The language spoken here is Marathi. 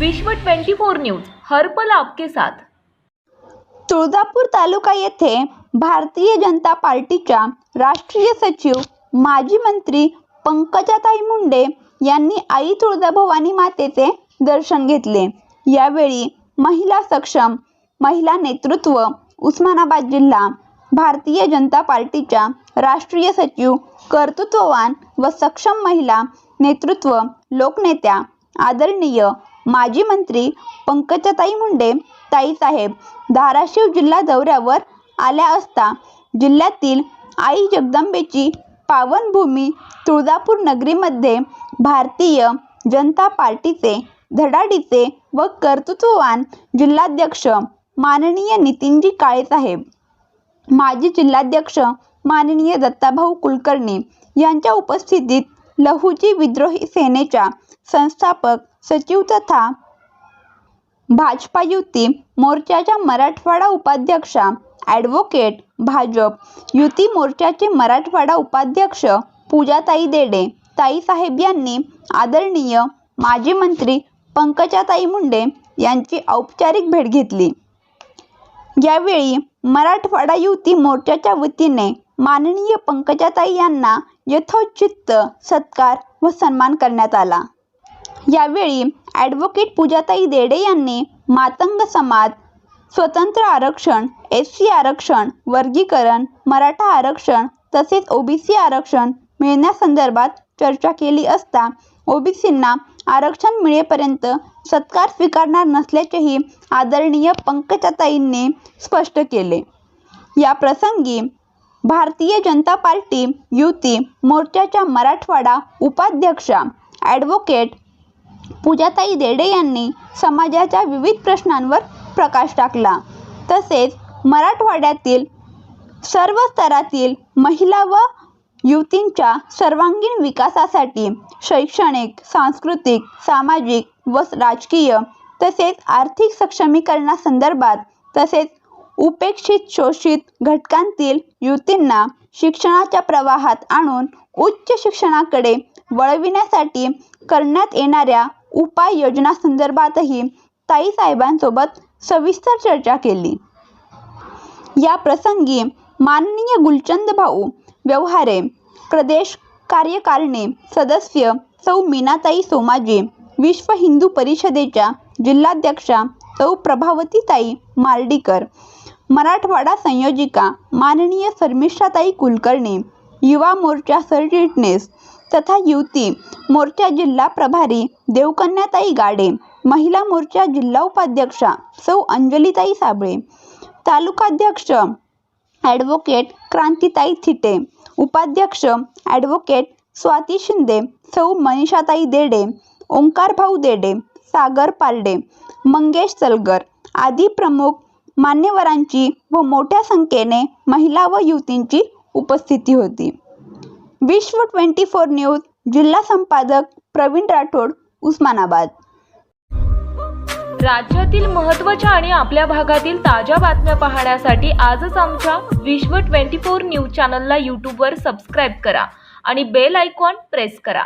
विश्व 24 न्यूज हर्पल आपके साथ. तुळजापूर तालुका येथे भारतीय जनता पार्टीच्या राष्ट्रीय सचिव माजी मंत्री पंकजाताई मुंडे यांनी आई तुळजाभवानी मातेचे दर्शन घेतले. यावेळी महिला सक्षम महिला नेतृत्व उस्मानाबाद जिल्हा भारतीय जनता पार्टीच्या राष्ट्रीय सचिव कर्तृत्ववान व सक्षम महिला नेतृत्व लोकनेत्या आदरणीय माजी मंत्री पंकजाताई मुंडे ताईसाहेब धाराशिव जिल्हा दौऱ्यावर आल्या असता जिल्ह्यातील आई जगदंबेची पावनभूमी तुळजापूर नगरीमध्ये भारतीय जनता पार्टीचे धडाडीचे व कर्तृत्ववान जिल्हाध्यक्ष माननीय नितीनजी काळेसाहेब माजी जिल्हाध्यक्ष माननीय दत्ताभाऊ कुलकर्णी यांच्या उपस्थितीत लहुजी विद्रोही सेनेच्या संस्थापक सचिव तथा भाजपा युती मोर्चाच्या मराठवाडा उपाध्यक्षा ॲडव्होकेट भाजप युती मोर्चाचे मराठवाडा उपाध्यक्ष पूजाताई देडे ताईसाहेब यांनी आदरणीय माजी मंत्री पंकजाताई मुंडे यांची औपचारिक भेट घेतली. यावेळी मराठवाडा युती मोर्चाच्या वतीने माननीय पंकजाताई यांना यथोचित सत्कार व सन्मान करण्यात आला. यावेळी ॲडव्होकेट पूजाताई देडे यांनी मातंग समाज स्वतंत्र आरक्षण एस सी आरक्षण वर्गीकरण मराठा आरक्षण तसेच ओबीसी आरक्षण मिळण्यासंदर्भात चर्चा केली असता ओबीसींना आरक्षण मिळेपर्यंत सत्कार स्वीकारणार नसल्याचेही आदरणीय पंकजाताईंनी स्पष्ट केले. या प्रसंगी भारतीय जनता पार्टी युती मोर्चाच्या मराठवाडा उपाध्यक्षा ॲडव्होकेट पूजाताई देडे यांनी समाजाच्या विविध प्रश्नांवर प्रकाश टाकला. तसेच मराठवाड्यातील सर्व स्तरातील महिला व युवतींच्या सर्वांगीण विकासासाठी शैक्षणिक सांस्कृतिक सामाजिक व राजकीय तसेच आर्थिक सक्षमीकरणासंदर्भात तसेच उपेक्षित शोषित घटकांतील युवतींना शिक्षणाच्या प्रवाहात आणून उच्च शिक्षणाकडे वळविण्यासाठी करण्यात येणाऱ्या उपाययोजनासंदर्भातही ताईसाहेबांसोबत सविस्तर चर्चा केली. या प्रसंगी माननीय गुलचंद भाऊ व्यवहारे प्रदेश कार्यकारिणी सदस्य सौ मीनाताई सोमाजी विश्व हिंदू परिषदेच्या जिल्हाध्यक्षा सौ प्रभावतीताई मार्डीकर मराठवाडा संयोजिका माननीय शर्मिष्ठाताई कुलकर्णी युवा मोर्चा सरचिटणीस तथा युवती मोर्चा जिल्हा प्रभारी देवकन्याताई गाडे महिला मोर्चा जिल्हा उपाध्यक्षा सौ अंजलीताई साबळे तालुकाध्यक्ष ॲडव्होकेट क्रांतिताई थिटे उपाध्यक्ष ॲडव्होकेट स्वाती शिंदे सौ मनीषाताई देडे ओंकारभाऊ देडे सागर पारडे मंगेश सलगर आदी प्रमुख मान्यवरांची व मोठ्या संख्येने महिला व युवतींची उपस्थिती होती. विश्व ट्वेंटी फोर न्यूज जिल्हा संपादक प्रवीण राठोड उस्मानाबाद. राज्यातील महत्त्वाच्या आणि आपल्या भागातील ताज्या बातम्या पाहण्यासाठी आजच आमच्या विश्व 24 न्यूज चॅनलला यूट्यूबवर सबस्क्राईब करा आणि बेल आयकॉन प्रेस करा.